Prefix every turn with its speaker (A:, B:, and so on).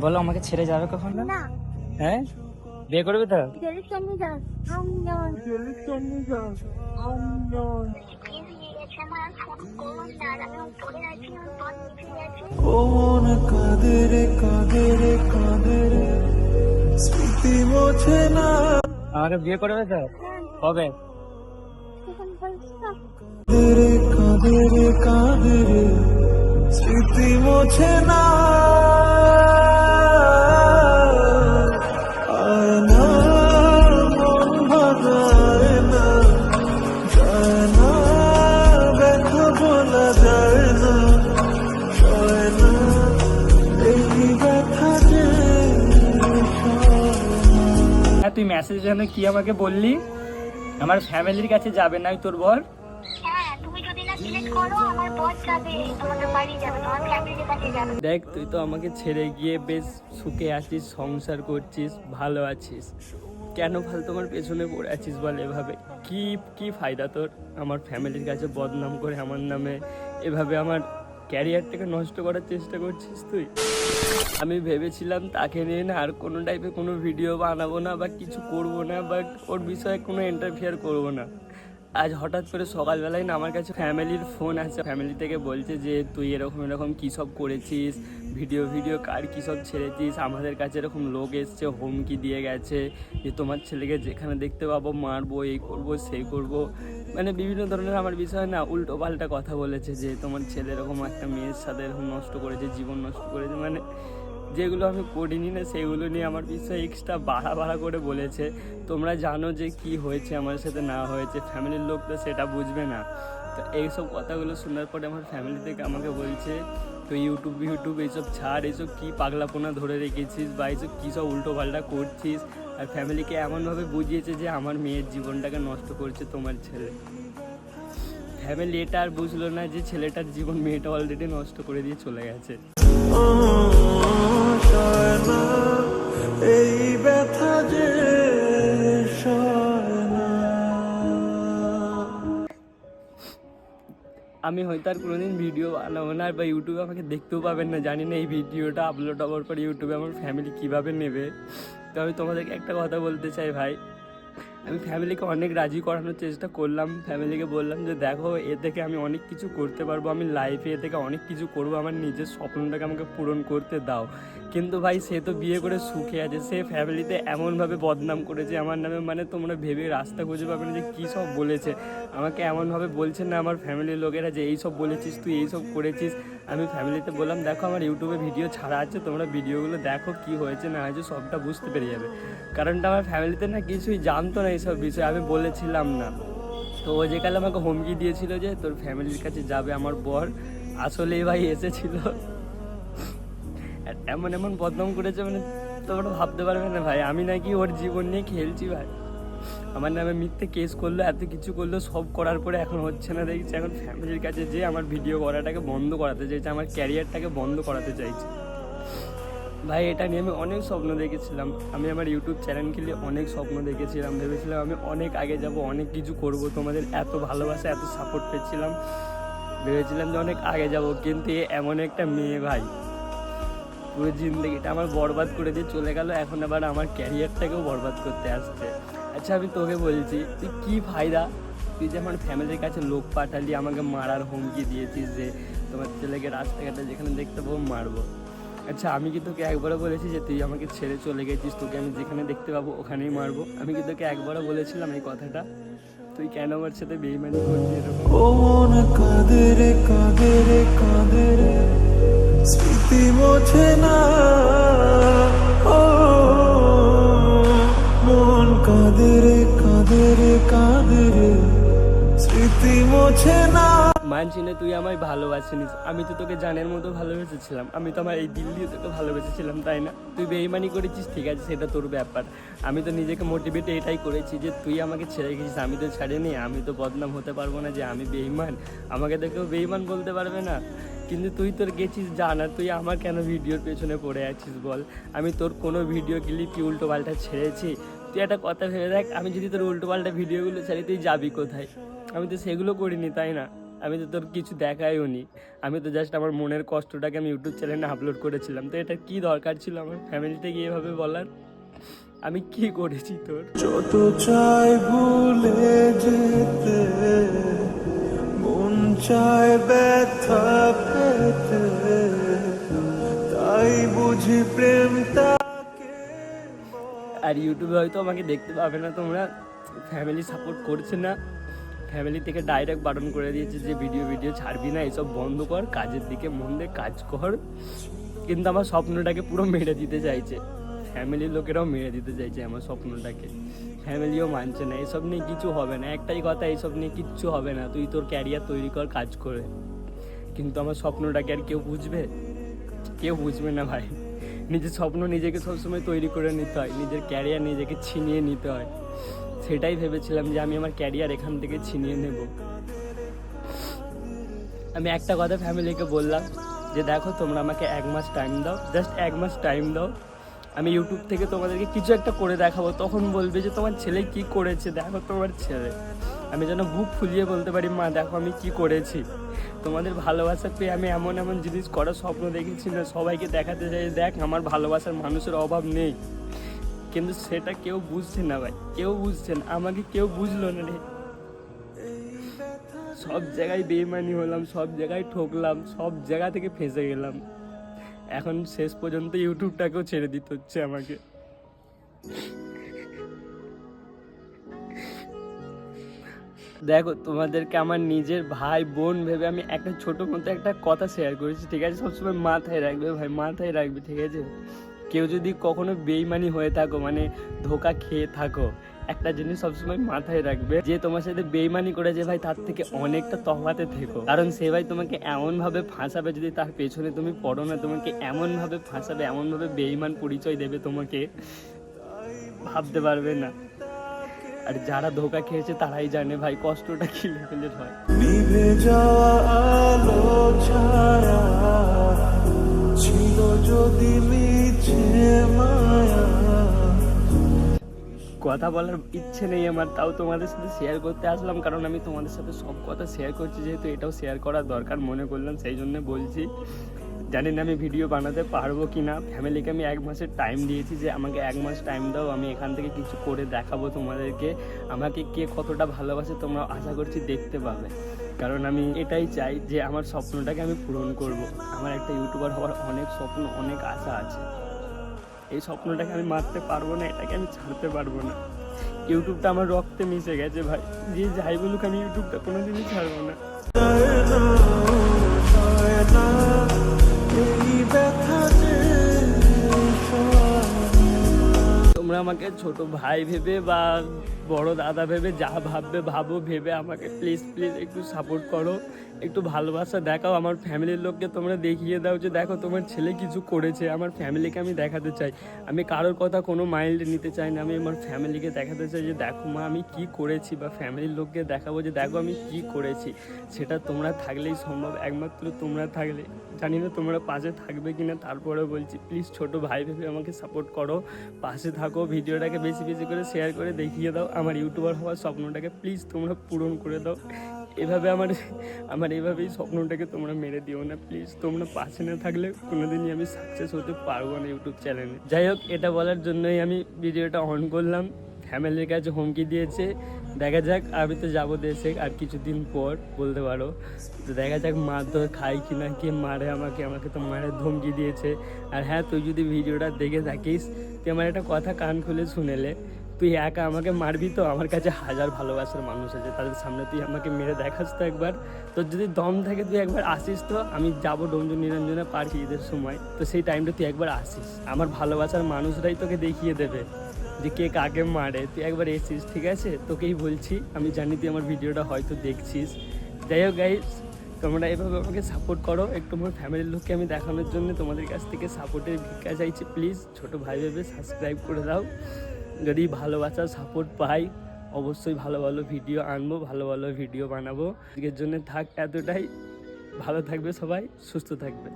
A: বলো আমাকে ছেড়ে যাবে কখন? না। হ্যাঁ? বিয়ে করবে তো?
B: কোন কাঁদরে কাঁদরে কাঁদরে স্মৃতি মোছে না।
A: আমাকে বিয়ে করবে তো?
C: না
B: কাঁদরে কাঁদরে কাঁদরে স্মৃতি মোছে না।
A: তুই মেসেজ জন্য কি আমাকে বললি? আমার ফ্যামিলির কাছে যাবে না তোর বর?
C: হ্যাঁ
A: দেখ তুই তো আমাকে ছেড়ে গিয়ে বেশ সুখে আছিস সংসার করছিস ভালো আছিস। কেন ফাল তোমার পেছনে পড়ে আছিস বল এভাবে? কি কি ফায়দা তোর? আমার ফ্যামিলির কাছে বদনাম করে আমার নামে এভাবে আমার ক্যারিয়ারটাকে নষ্ট করার চেষ্টা করছিস তুই? আমি ভেবেছিলাম তাকে নিয়ে না আর কোনো টাইপের কোনো ভিডিও বানাবো না বা কিছু করব না বা ওর বিষয়ে কোনো ইন্টারফেয়ার করব না। আজ হঠাৎ করে সকালবেলায় না আমার কাছে ফ্যামিলির ফোন আছে ফ্যামিলি থেকে বলছে যে, তুই এরকম এরকম কী সব করেছিস? ভিডিও ভিডিও, কার কী সব ছেড়েছিস? আমাদের কাছে এরকম লোক এসছে, হুমকি দিয়ে গেছে যে, তোমার ছেলেকে যেখানে দেখতে পাবো, মারবো, এই করব, সেই করব। মানে বিভিন্ন ধরনের আমার বিষয় না উল্টো পাল্টা কথা বলেছে যে, তোমার ছেলে এরকম একটা মেয়ের সাথে এরকম নষ্ট করেছে, জীবন নষ্ট করেছে। মানে যেগুলো আমি করিনি না, সেগুলো নিয়ে আমার বিষয়ে এক্সট্রা বাড়া বাড়া করে বলেছে। তোমরা জানো যে কি হয়েছে, আমার সাথে না হয়েছে ফ্যামিলির লোক তো সেটা বুঝবে না। তো এইসব কথাগুলো শোনার পরে আমার ফ্যামিলি থেকে আমাকে বলছে, তো ইউটিউব ইউটিউব এইসব ছাড়, এইসব কী পাগলাপোনা ধরে রেখেছিস বা এইসব কী সব উল্টো পাল্টা করছিস? আর ফ্যামিলিকে এমনভাবে বুঝিয়েছে যে আমার মেয়ের জীবনটাকে নষ্ট করছে তোমার ছেলে। ফ্যামিলি এটা আর বুঝলো না যে ছেলেটার জীবন মেয়েটা অলরেডি নষ্ট করে দিয়ে চলে গেছে।
B: এই ব্যথা যে
A: আমি হয়তো আর কোনোদিন ভিডিও বানাবো না, বা ইউটিউবে আমাকে দেখতেও পাবেন না, জানি না এই ভিডিওটা আপলোড হওয়ার পর ইউটিউবে আমার ফ্যামিলি কীভাবে নেবে। তো আমি তোমাদেরকে একটা কথা বলতে চাই ভাই। আমি ফ্যামিলিকে অনেক রাজি করানোর চেষ্টা করলাম। ফ্যামিলিকে বললাম যে, দেখো, এ থেকে আমি অনেক কিছু করতে পারব। আমি লাইফে এ থেকে অনেক কিছু করব। আমার নিজের স্বপ্নটাকে আমাকে পূরণ করতে দাও। কিন্তু ভাই, সে তো বিয়ে করে সুখে আছে। সে ফ্যামিলিতে এমনভাবে বদনাম করেছে। আমার নামে মানে তোমরা ভেবে রাস্তা খুঁজে পাবে না যে কী সব বলেছে। আমাকে এমনভাবে বলছে না আমার ফ্যামিলির লোকেরা যে, এই সব বলেছিস তুই, এই সব করেছিস। আমি ফ্যামিলিতে বললাম, দেখো, আমার ইউটিউবে ভিডিও ছাড়া আছে। তোমরা ভিডিওগুলো দেখো কি হয়েছে, না হয়েছে, সবটা বুঝতে পেরে যাবে। কারণটা আমার ফ্যামিলিতে না কিছুই জানতো না। এইসব বিষয়ে আমি বলেছিলাম না। তো ও যে কাল আমাকে হুমকি দিয়েছিল যে তোর ফ্যামিলির কাছে যাবে আমার বর। আসলেই ভাই এসেছিল। এমন এমন বদনাম করেছে মানে তোমরা ভাবতে পারবে না ভাই। আমি নাকি ওর জীবন নিয়ে খেলছি ভাই। আমার নামে মিথ্যে কেস করল, এত কিছু করল, সব করার পরে এখন হচ্ছে না দেখছি। এখন ফ্যামিলির কাছে যে আমার ভিডিও করাটাকে বন্ধ করাতে চাইছে, আমার ক্যারিয়ারটাকে বন্ধ করাতে চাইছে। ভাই, এটা নিয়ে আমি অনেক স্বপ্ন দেখেছিলাম। আমি আমার ইউটিউব চ্যানেল খুলে অনেক স্বপ্ন দেখেছিলাম। ভেবেছিলাম আমি অনেক আগে যাব, অনেক কিছু করব। তোমাদের এত ভালোবাসা, এত সাপোর্ট পেয়েছিলাম। ভেবেছিলাম যে অনেক আগে যাব, কিন্তু এমন একটা মেয়ে ভাই। পুরো জিন্দগিটা আমার বরবাদ করে দিয়ে চলে গেল। এখন আবার আমার ক্যারিয়ারটাকেও বরবাদ করতে আসছে। আচ্ছা আমি তোকে বলছি, তুই কী ফায়দা? তুই যে আমার ফ্যামিলির কাছে লোক পাঠালি, আমাকে মারার হুমকি দিয়েছিস যে তোমার ছেলেকে রাস্তাঘাটে যেখানে দেখতে পাবো, মারবো। আচ্ছা আমি কি তোকে একবারও বলেছি যে তুই আমাকে ছেড়ে চলে গেছিস? তোকে আমি যেখানে দেখতে পাবো ওখানেই মারবো। আমি কি তোকে একবারও বলেছিলাম এই কথাটা? তুই কেন আমার সাথে বেইমানি করবি এরকম?
B: কোন রে, কাঁদে রে। স্মৃতি মোছে না।
A: মানছি না তুই আমায় ভালোবাসিনিস। আমি তো তোকে জানের মতো ভালোবেসেছিলাম। আমি তো আমার এই দিল দিয়ে তোকে ভালোবেসেছিলাম, তাই না? তুই বেইমানি করেছিস, ঠিক আছে, সেটা তোর ব্যাপার। আমি তো নিজেকে মোটিভেট এটাই করেছি যে তুই আমাকে ছেড়ে গেছিস, আমি তো ছাড়িনি, আমি তো বদনাম হতে পারব না যে আমি বেইমান। আমাকে তো কেউ বেইমান বলতে পারবে না। কিন্তু তুই তোর গেছিস জানা তুই আমার কেন ভিডিওর পেছনে পড়ে আছিস বল? আমি তোর কোনো ভিডিও ক্লিপ কি উল্টো পাল্টা ছেড়েছি? তুই একটা কথা ভেবে দেখ, আমি যদি তোর উল্টো পাল্টা ভিডিওগুলো ছাড়ি তুই যাবি কোথায়? আমি তো সেগুলো করিনি, তাই না? আমি তো তোর কিছু দেখাইও নি। আমি তো জাস্ট আমার মনের কষ্টটাকে আমি ইউটিউব চ্যানেলে আপলোড করেছিলাম। তো এটা কি দরকার ছিল আমার ফ্যামিলিতে গিয়ে এভাবে বলার? আমি কি করেছি তোর?
B: যত চাই ভুলে যেতে মন চায় ব্যথা পেতে তাই বুঝি প্রেম
A: আর ইউটিউবে হয়তো আমাকে দেখতে পাবে না তোমরা। ফ্যামিলি সাপোর্ট করছে না। ফ্যামিলি থেকে ডাইরেক্ট বারণ করে দিয়েছে যে ভিডিও ভিডিও ছাড়বি না, এসব বন্ধ কর, কাজের দিকে মন দিয়ে কাজ কর। কিন্তু আমার স্বপ্নটাকে পুরো মেরে দিতে চাইছে। ফ্যামিলির লোকেরাও মেরে দিতে চাইছে আমার স্বপ্নটাকে। ফ্যামিলিও মানছে না, এসব নিয়ে কিছু হবে না। একটাই কথা এইসব নিয়ে কিচ্ছু হবে না। তুই তোর ক্যারিয়ার তৈরি কর, কাজ করে। কিন্তু আমার স্বপ্নটাকে আর কেউ বুঝবে? কেউ বুঝবে না ভাই। নিজের স্বপ্ন নিজেকে সবসময় তৈরি করে নিতে হয়। নিজের ক্যারিয়ার নিজেকে ছিনিয়ে নিতে হয়। সেটাই ভেবেছিলাম যে আমি আমার ক্যারিয়ার এখান থেকে ছিনিয়ে নেব। আমি একটা কথা ফ্যামিলিকে বললাম যে, দেখো, তোমরা আমাকে এক মাস টাইম দাও জাস্ট এক মাস টাইম দাও। আমি ইউটিউব থেকে তোমাদেরকে কিছু একটা করে দেখাবো। তখন বলবে যে, তোমার ছেলে কি করেছে? দেখো, তোমার ছেলে। আমি যেন বুক ফুলিয়ে বলতে পারি, মা, দেখো, আমি কি করেছি? তোমাদের ভালোবাসা পেয়ে আমি এমন এমন জিনিস করার স্বপ্ন দেখেছি না। সবাইকে দেখাতে চাই। দেখ, আমার ভালোবাসার মানুষের অভাব নেই। কিন্তু সেটা কেউ বুঝছে না ভাই, কেউ বুঝছে না। আমাকে কেউ বুঝলো না রে। সব জায়গায় বেইমানি হলাম, সব জায়গায় ঠকলাম, সব জায়গা থেকে ফেঁসে গেলাম। এখন শেষ পর্যন্ত ইউটিউবটাকেও ছেড়ে দিতে হচ্ছে আমাকে। দেখো, তোমাদেরকে আমার নিজের ভাই, বোন ভেবে আমি একটা ছোট মতো একটা কথা শেয়ার করেছি, ঠিক আছে? সবসময় মাথায় রাখবে ভাই, মাথায় রাখবে, ঠিক আছে? কেউ যদি কখনো বেইমানি হয়ে থাকো মানে ধোকা খেয়ে থাকো, একটা জিনিস সবসময় মাথায় রাখবে যে তোমার সাথে বেইমানি করেছে ভাই, তার থেকে অনেকটা তফাতে থেকো। কারণ সে ভাই তোমাকে এমনভাবে ফাঁসাবে যদি তার পেছনে তুমি পড়ো না, তোমাকে এমনভাবে ফাঁসাবে, এমনভাবে বেইমান পরিচয় দেবে তোমাকে, ভাবতে পারবে না। আর যারা ধোকা খেয়েছে তারাই জানে ভাই, কষ্টটা কি লেভেলের হয়।
B: ছিল যদি
A: কথা বলার ইচ্ছে নেই আমার, তাও তোমাদের সাথে শেয়ার করতে আসলাম, কারণ আমি তোমাদের সাথে সব কথা শেয়ার করছি, যেহেতু এটাও শেয়ার করার দরকার মনে করলাম, সেই জন্য বলছি, জানি না আমি ভিডিও বানাতে পারব কি না ফ্যামিলিকে আমি এক মাসের টাইম দিয়েছি যে আমাকে এক মাস টাইম দাও, আমি এখান থেকে কিছু করে দেখাবো তোমাদেরকে, আমাকে কে কতটা ভালোবাসে তোমরা আশা করছি দেখতে পাবে। কারণ আমি এটাই চাই যে আমার স্বপ্নটাকে আমি পূরণ করব। আমার একটা ইউটিউবার হওয়ার অনেক স্বপ্ন, অনেক আশা আছে। এই স্বপ্নটাকে আমি মারতে পারব না, এটাকে আমি ছাড়তে পারব না। ইউটিউবটা আমার রক্তে মিশে গেছে ভাই। যে যাই বলুক আমি ইউটিউবটা কোনো দিনই ছাড়বো না। তোমরা আমাকে ছোট ভাই ভেবে বা বড় দাদা ভেবে যা ভাববে ভাবো, ভেবে আমাকে প্লিজ প্লিজ একটু সাপোর্ট করো, একটু ভালোবাসা দেখাও। আমার ফ্যামিলির লোককে তোমরা দেখিয়ে দাও যে দেখো তোমার ছেলে কিছু করেছে, আমার ফ্যামিলিকে আমি দেখাতে চাই। আমি কারোর কথা কোনো মাইন্ডে নিতে চাই না, আমি আমার ফ্যামিলিকে দেখাতে চাই যে দেখো মা, আমি কি করেছি বা ফ্যামিলির লোককে দেখাবো যে দেখো আমি কি করেছি। সেটা তোমরা থাকলেই সম্ভব, একমাত্র তোমরা থাকলে। জানি না তোমরা পাশে থাকবে কি না তারপরে বলছি প্লিজ ছোট ভাই ভেবে আমাকে সাপোর্ট করো, পাশে থাকো, ভিডিওটাকে বেশি বেশি করে শেয়ার করে দেখিয়ে দাও। আমার ইউটিউবার হওয়ার স্বপ্নটাকে প্লিজ তোমরা পূরণ করে দাও। এভাবে আমার আমার এইভাবেই স্বপ্নটাকে তোমরা মেরে দিও না প্লিজ তোমরা পাশে না থাকলে কোনোদিনই আমি সাকসেস হতে পারব না ইউটিউব চ্যানেলে যাই হোক, এটা বলার জন্যই আমি ভিডিওটা অন করলাম। ফ্যামিলির কাছে হুমকি দিয়েছে। দেখা যাক, আমি তো যাব দেশে, আর কিছুদিন পর, বলতে পারো। তো দেখা যাক মারধর খাই কি না কে মারে আমাকে আমাকে তো মারে ধমকি দিয়েছে। আর হ্যাঁ তুই যদি ভিডিওটা দেখে থাকিস, তুই আমার একটা কথা কান খুলে শুনেলে তুই একা আমাকে মারবি তো? আমার কাছে হাজার ভালোবাসার মানুষ আছে, তাদের সামনে তুই আমাকে মেরে দেখাস তো একবার। তোর যদি দম থাকে তুই একবার আসিস তো? আমি যাব ডোমজু নিরঞ্জনে পার্ক ঈদের সময়। তো সেই টাইমটা তুই একবার আসিস। আমার ভালোবাসার মানুষরাই তোকে দেখিয়ে দেবে যে কে কাকে মারে। তুই একবার এসিস, ঠিক আছে? তোকেই বলছি, আমি জানি তুই আমার ভিডিওটা হয়তো দেখছিস। যাই হোক গাইস তোমরা এভাবে আমাকে সাপোর্ট করো। একটু আমার ফ্যামিলির লোককে আমি দেখানোর জন্য তোমাদের কাছ থেকে সাপোর্টের ভিক্ষা চাইছি। প্লিজ ছোটো ভাই ভেবে সাবস্ক্রাইব করে দাও। যদি ভালোবাসা সাপোর্ট পাই, অবশ্যই ভালো ভালো ভিডিও আনব, ভালো ভালো ভিডিও বানাবো। আজকের জন্য থাক এতটাই। ভালো থাকবে সবাই, সুস্থ থাকবে।